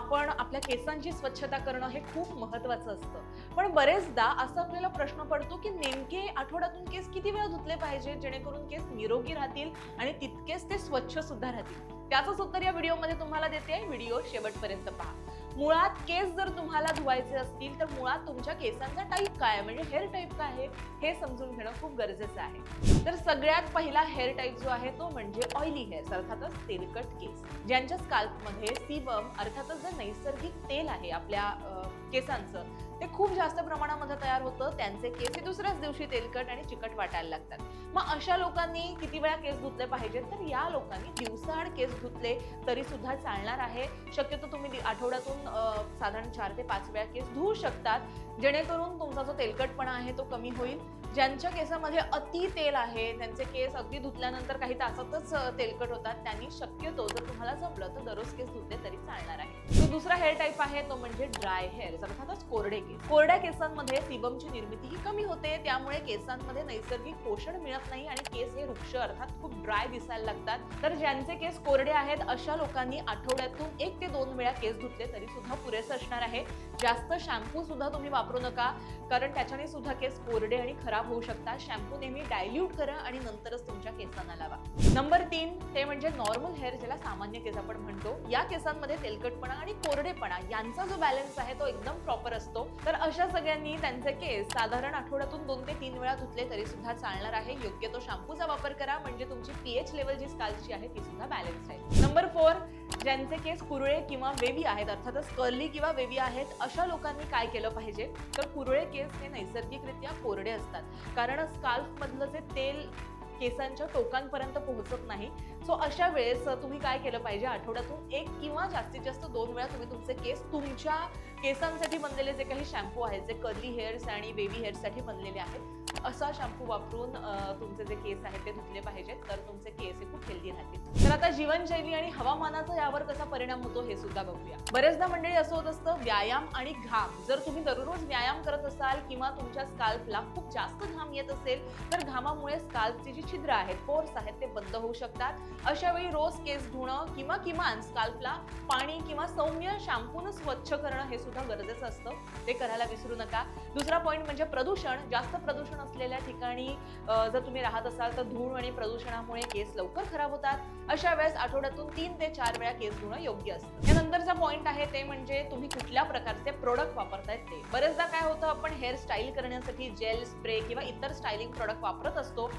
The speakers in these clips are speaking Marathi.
आपण आपल्या केसांची स्वच्छता करणं हे खूप महत्वाचं असतं. पण बरेचदा असं आपल्याला प्रश्न पडतो की नेमके आठवड्यातून केस किती वेळा धुतले पाहिजे? जेणेकरून केस निरोगी राहतील आणि तितकेच ते स्वच्छ सुद्धा राहतील. त्याचंच उत्तर या व्हिडिओमध्ये तुम्हाला देते. व्हिडिओ शेवटपर्यंत पहा. मुळात केस जर तुम्हाला धुवायचे असतील तर मुळात तुमच्या केसांचा टाईप काय आहे? म्हणजे हेअर टाईप काय आहे? हे समजून घेणं खूप गरजेचं आहे. तर सगळ्यात पहिला हेअर टाईप जो आहे तो म्हणजे ऑइली हेअर्स अर्थातच तेलकट केस. ज्यांच्या स्काल्पमध्ये सीबम अर्थातच जे नैसर्गिक तेल आहे आपल्या केसांचं ते खूप जास्त प्रमाणामध्ये तयार होतं. त्यांचे केस हे दुसऱ्याच दिवशी तेलकट आणि चिकट वाटायला लागतात. मग अशा लोकांनी किती वेळा केस धुतले पाहिजेत? तर या लोकांनी दिवसाआड केस धुतले तरी सुद्धा चालणार आहे. शक्यतो तुम्ही आठवड्यातून साधारण चार ते पाच वेळा केस धुवू शकतात. जेणेकरून तुमचा जो तेलकटपणा आहे तो कमी होईल. ज्यांच्या केसामध्ये अति तेल आहे त्यांचे केस अगदी धुतल्यानंतर काही तासातच तेलकट होतात. त्यांनी शक्यतो जर तुम्हाला जमलं तर दररोज केस धुतले तरी चालणार आहे. हेअर टाईप आहे तो म्हणजे ड्राय हेअर अर्थातच कोरडे केस. कोरड्या केसांमध्ये सिबमची निर्मिती ही कमी होते त्यामुळे केसांमध्ये नैसर्गिक पोषण मिळत नाही आणि केस हे वृक्ष अर्थात खूप ड्राय दिसायला लागतात. तर ज्यांचे केस कोरडे आहेत अशा लोकांनी आठवड्यातून एक ते दोन वेळा केस धुतले तरी सुद्धा पुरेसं असणार आहे. जास्त शॅम्पू सुद्धा तुम्ही वापरू नका कारण त्याच्याने सुद्धा केस कोरडे आणि खराब होऊ शकतात. शॅम्पू नेहमी डायल्यूट करा आणि नंतरच तुमच्या केसांना लावा. नंबर तीन ते म्हणजे नॉर्मल हेअर ज्याला सामान्य केस आपण म्हणतो या केसांमध्ये तेलकटपणा आणि कोरडे कोरडेपणा यांचा जो बॅलन्स आहे तो एकदम प्रॉपर असतो. तर अशा सगळ्यांनी त्यांचे केस साधारण आठवड्यातून दोन ते तीन वेळा धुतले तरी सुद्धा चालणार आहे. योग्य तो शॅम्पूचा वापर करा. म्हणजे तुमची पीएच लेवल जी स्काल्सची आहे ती सुद्धा बॅलन्स आहे. नंबर फोर ज्यांचे केस कुरळे किंवा वेवी आहेत अर्थातच कर्ली किंवा वेवी आहेत अशा लोकांनी काय केलं पाहिजे? तर कुरळे केस हे नैसर्गिकरित्या कोरडे असतात. कारण स्काल्फमधलं जे तेल केसांच्या टोकांपर्यंत पोहोचत नाही. सो अशा वेळेस तुम्ही काय केलं पाहिजे? आठवड्यातून एक किंवा जास्तीत जास्त दोन वेळा तुम्ही तुमचे केस तुमच्या केसांसाठी बनलेले जे काही शॅम्पू आहेत जे कर्ली हेअर्स आणि बेबी हेअर्ससाठी बनलेले आहेत असा शॅम्पू वापरून तुमचे जे केस आहेत ते धुतले पाहिजेत. तर तुमचे केस हे खूप हेल्दी राहतील. तर आता जीवनशैली आणि हवामानाचा यावर कसा परिणाम होतो हे सुद्धा बघूया. बरेचदा मंडळी असं होत असतं व्यायाम आणि घाम. जर तुम्ही दररोज व्यायाम करत असाल किंवा तुमच्या स्काल्पला खूप जास्त घाम येत असेल तर घामामुळे स्काल्पची जी छिद्र आहेत पोर्स आहेत ते बंद होऊ शकतात. अशा वेळी रोज केस धुणं किंवा किमान स्काल्पला पाणी किंवा सौम्य शॅम्पून स्वच्छ करणं हे सुद्धा गरजेचं असतं. ते करायला विसरू नका. दुसरा पॉईंट म्हणजे प्रदूषण. जास्त प्रदूषण असलेल्या ठिकाणी जर तुम्ही राहत असाल तर धूळ आणि प्रदूषणामुळे केस लवकर खराब होतात. अशा वेळेस आठवड्यातून तीन ते चार वेळा केस धुणं योग्य असतं. यानंतरचा पॉईंट आहे ते म्हणजे तुम्ही कुठल्या प्रकारचे प्रोडक्ट वापरतायत ते. बरेचदा काय होतं आपण हेअर स्टाईल करण्यासाठी जेल स्प्रे किंवा इतर स्टायलिंग प्रोडक्ट वापरत असतो.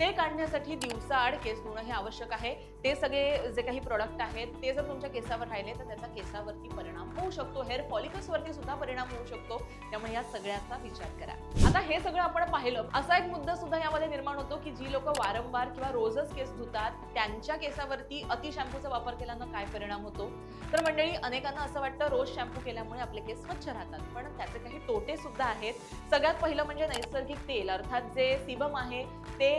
ते काढण्यासाठी दिवसाआड केस धुणं हे आवश्यक आहे. ते सगळे जे काही प्रोडक्ट आहेत ते जर तुमच्या केसावर राहिले तर त्याचा केसावरती परिणाम होऊ शकतो. हेअर फॉलिकल्सवरती सुद्धा परिणाम होऊ शकतो. त्यामुळे या सगळ्याचा विचार करा. आता हे सगळं आपण पाहिलं. असा एक मुद्दा सुद्धा यामध्ये निर्माण होतो की जी लोक वारंवार किंवा रोजच केस धुतात त्यांच्या केसावरती अति शॅम्पूचा वापर केल्यानं काय परिणाम होतो? तर मंडळी अनेकांना असं वाटतं रोज शॅम्पू केल्यामुळे आपले केस स्वच्छ राहतात. पण त्याचे तोटे सुद्धा आहेत. सगळ्यात पहिलं म्हणजे नैसर्गिक तेल अर्थात जे सिबम आहे ते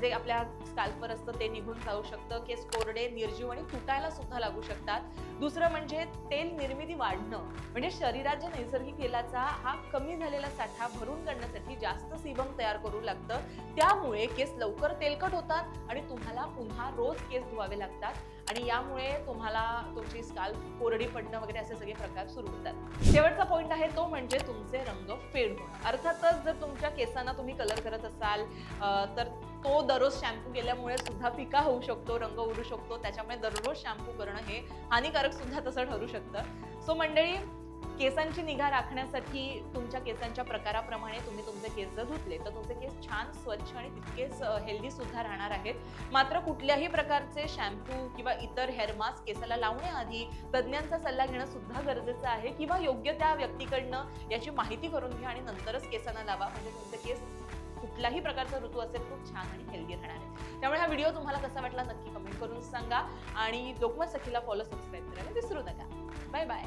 जे आपल्या स्काल्पवर असतं ते निघून जाऊ शकतं. केस कोरडे निर्जीव आणि तुटायला सुद्धा लागू शकतात. दुसरं म्हणजे तेल निर्मिती वाढणं. म्हणजे शरीरात जे नैसर्गिक तेलाचा हा कमी झालेला साठा भरून काढण्यासाठी जास्त सीबम तयार करू लागतं. त्यामुळे केस लवकर तेलकट होतात आणि तुम्हाला पुन्हा रोज केस धुवावे लागतात. आणि यामुळे तुम्हाला तुमची स्काल कोरडी पडणं वगैरे असे सगळे प्रकार सुरू होतात. शेवटचा पॉईंट आहे तो म्हणजे तुमचे रंग फेड होणं. अर्थातच जर तुमच्या केसांना तुम्ही कलर करत असाल तर तो दररोज शॅम्पू केल्यामुळे सुद्धा फिका होऊ शकतो रंग उडू शकतो. त्याच्यामुळे दररोज शॅम्पू करणं हे हानिकारक सुद्धा तसं ठरू शकतं. सो मंडळी केसांची निगा राखण्यासाठी तुमच्या केसांच्या प्रकाराप्रमाणे तुम्ही तुमचे केस जर धुतले तर तुमचे केस छान स्वच्छ आणि तितकेच हेल्दी सुद्धा राहणार आहेत. मात्र कुठल्याही प्रकारचे शॅम्पू किंवा इतर हेअर मास्क केसाला लावण्याआधी तज्ज्ञांचा सल्ला घेणं सुद्धा गरजेचं आहे किंवा योग्य त्या व्यक्तीकडनं याची माहिती करून घ्या आणि नंतरच केसांना लावा. म्हणजे तुमचे केस कुठलाही प्रकारचा ऋतू असेल खूप छान आणि हेल्दी राहणार आहे त्यामुळे हा व्हिडिओ तुम्हाला कसा वाटला नक्की कमेंट करून सांगा आणि लोकमत सखीला फॉलो सबस्क्राईब करायला विसरू नका. Bye bye